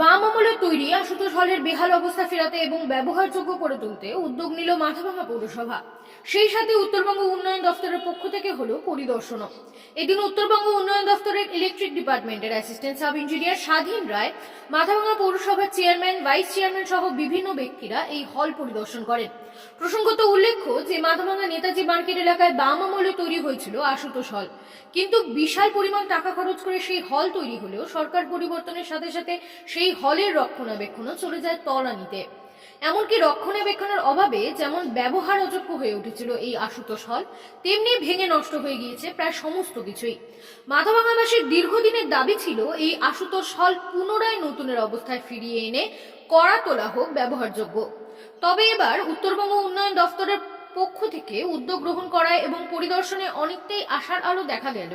বাম আমলে তৈরি আশুতোষ হলের বেহাল অবস্থা ফেরাতে এবং ব্যবহারযোগ্য করে তুলতে উদ্যোগ নিল মাথাভাঙা পৌরসভা। সেই সাথে উত্তরবঙ্গ উন্নয়ন দফতরের পক্ষ থেকে হলো পরিদর্শনও। এদিন উত্তরবঙ্গ উন্নয়ন দফতরের ইলেকট্রিক ডিপার্টমেন্টের অ্যাসিস্ট্যান্ট সাব ইঞ্জিনিয়ার স্বাধীন রায়, মাথাভাঙা পৌরসভার চেয়ারম্যান, ভাইস চেয়ারম্যান সহ বিভিন্ন ব্যক্তিরা এই হল পরিদর্শন করেন। প্রসঙ্গত উল্লেখ্য মাথাভাঙা নেতাজি মার্কেট এলাকায় বাম আমলে তৈরি হয়েছিল আশুতোষ হল। কিন্তু বিশাল পরিমাণ টাকা খরচ করে সেই হল তৈরি হলেও সরকার পরিবর্তনের সাথে সাথে সেই হলের রক্ষণাবেক্ষণও চলে যায় তলানিতে। এমনকি রক্ষণাবেক্ষণের অভাবে যেমন ব্যবহার অযোগ্য হয়ে উঠেছিল এই আশুতোষ হল, তেমনি ভেঙে নষ্ট হয়ে গিয়েছে প্রায় সমস্ত কিছুই। মাথাভাঙাবাসীর দীর্ঘদিনের দাবি ছিল এই আশুতোষ হল পুনরায় নতুনের অবস্থায় ফিরিয়ে এনে করা তোলা হোক ব্যবহারযোগ্য। তবে এবার উত্তরবঙ্গ উন্নয়ন দফতরের পক্ষ থেকে উদ্যোগ গ্রহণ করায় এবং পরিদর্শনে অনেকটাই আশার আলো দেখা গেল।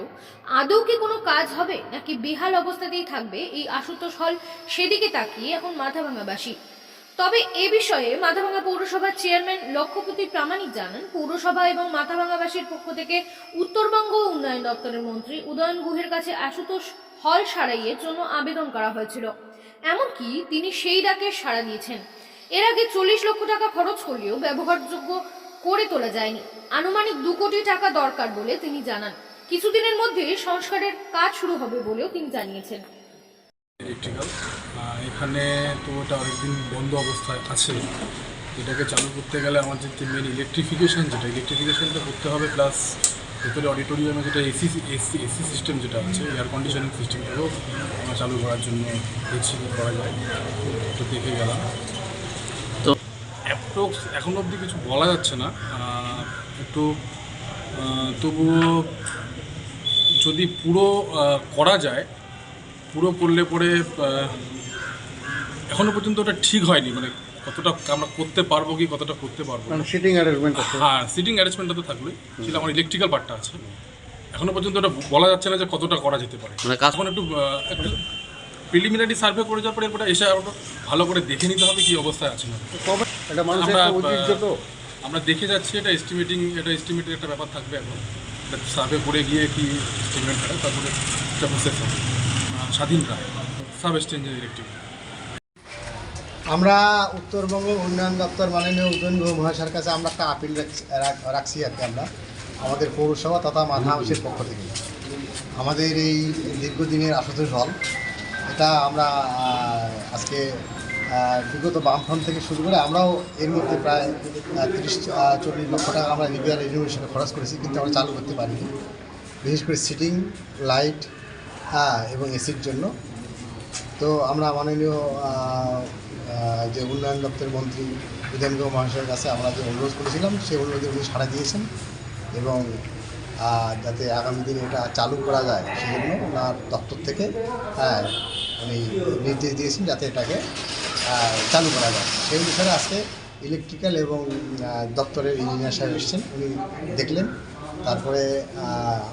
আদৌ কি কোনো কাজ হবে, নাকি বেহাল অবস্থাতেই থাকবে এই আশুতোষ হল সেদিকে তাকিয়ে এখন মাথাভাঙাবাসী। তবে এ বিষয়ে মাথাভাঙা পৌরসভার চেয়ারম্যান লক্ষ্যপতি প্রামাণিক জানান, পৌরসভা এবং মাথাভাঙাবাসীর পক্ষ থেকে উত্তরবঙ্গ উন্নয়ন দপ্তরের মন্ত্রী উদয়ন গুহের কাছে আশুতোষ হল সারাইয়ের জন্য আবেদন করা হয়েছিল। এমনকি তিনি সেই ডাকে সাড়া দিয়েছেন। এর আগে চল্লিশ লক্ষ টাকা খরচ করলেও ব্যবহারযোগ্য করে তোলা যায়নি। আনুমানিক দু কোটি টাকা দরকার বলে তিনি জানান। কিছুদিনের মধ্যে সংস্কারের কাজ শুরু হবে বলেও তিনি জানিয়েছেন। এখানে তো ওটা অনেকদিন বন্ধ অবস্থায় আছে। এটাকে চালু করতে গেলে আমার যে মেন ইলেকট্রিফিকেশান যেটা ইলেকট্রিফিকেশানটা করতে হবে প্লাস ভেতরে অডিটোরিয়ামে যেটা এসি এসি এসি সিস্টেম যেটা আছে এয়ার কন্ডিশনিং সিস্টেমটাকেও আমরা চালু করার জন্য কি করা যায়। তো দেখে গেলাম। অ্যাপ্রক্স এখন অবধি কিছু বলা যাচ্ছে না। একটু তবুও যদি পুরো করা যায় পুরো করলে পরে আহ, এখনও পর্যন্ত ওটা ঠিক হয়নি। মানে কতটা আমরা করতে পারব কি কতটা করতে পারব মানে সিটিং অ্যারেঞ্জমেন্ট আছে। হ্যাঁ সিটিং অ্যারেঞ্জমেন্টটা তো থাকলোই। সেটা আমার ইলেকট্রিক্যাল পার্টটা আছে। এখনও পর্যন্ত ওটা বলা যাচ্ছে না যে কতটা করা যেতে পারে। মানে কাজ মানে একটু একটু প্রিলিমিনারি সার্ভে করে যাওয়ার পরে এরপরে এসে আরও ভালো করে দেখে নিতে হবে কি অবস্থায় আছে না। এটা মানুষের একটা ঐতিহ্য তো। আমরা দেখে যাচ্ছি এটা এস্টিমেটিং এটা এস্টিমেটের একটা ব্যাপার থাকবে এখন। সার্ভে করে গিয়ে কি এস্টিমেট হয় তারপরে এটা প্রসেস হবে। স্বাধীন রায় সাব এক্সচেঞ্জের ইলেকট্রিক আমরা উত্তরবঙ্গ উন্নয়ন দপ্তর মাননীয় উদয়ন গুহ মহাশয়ের কাছে আমরা একটা আপিল রাখছি- রাখছি আর কি আমরা। আমাদের পৌরসভা তথা মাথা হাউসের পক্ষ থেকে। আমাদের এই দীর্ঘদিনের আশুতোষ হল। এটা আমরা আজকে বিগত বামফ্রন্ট থেকে শুরু করে আমরাও এর মধ্যে প্রায় তিরিশ চল্লিশ লক্ষ টাকা আমরা রিপেয়ার রিনোভেশনে খরচ করেছি, কিন্তু আমরা চালু করতে পারিনি। বিশেষ করে সিটিং, লাইট হ্যাঁ এবং এসির জন্য। তো আমরা মাননীয় যে উন্নয়ন দপ্তরের মন্ত্রী বিধানগৌ মহাশয়ের কাছে আমরা যে অনুরোধ করেছিলাম, সেই অনুরোধে উনি সাড়া দিয়েছেন এবং যাতে আগামী দিনে এটা চালু করা যায় সেই জন্য ওনার দপ্তর থেকে হ্যাঁ উনি নির্দেশ দিয়েছেন যাতে এটাকে চালু করা যায়। সেই অনুসারে আজকে ইলেকট্রিক্যাল এবং দপ্তরের ইঞ্জিনিয়ার সাহেব এসেছেন। উনি দেখলেন। তারপরে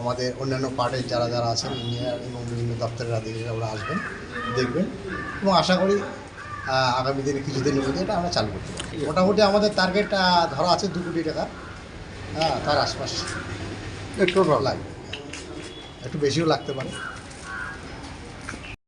আমাদের অন্যান্য পার্টের যারা যারা আছেন ইঞ্জিনিয়ার এবং বিভিন্ন দপ্তরের আধিকারিকরা ওরা আসবেন দেখবেন এবং আশা করি আগামী দিনে কিছুদিনের মধ্যে এটা আমরা চালু করতে পারি মোটামুটি আমাদের টার্গেট ধরা আছে দু কোটি টাকা। হ্যাঁ তার আশপাশ। একটু লাগবে একটু বেশিও লাগতে পারে।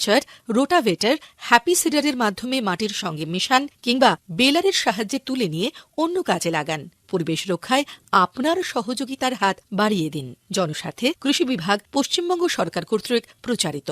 মালচার রোটাভেটার হ্যাপি সিডারের মাধ্যমে মাটির সঙ্গে মিশান কিংবা বেলারের সাহায্যে তুলে নিয়ে অন্য কাজে লাগান। পরিবেশ রক্ষায় আপনার সহযোগিতার হাত বাড়িয়ে দিন। জনস্বার্থে কৃষি বিভাগ পশ্চিমবঙ্গ সরকার কর্তৃক প্রচারিত।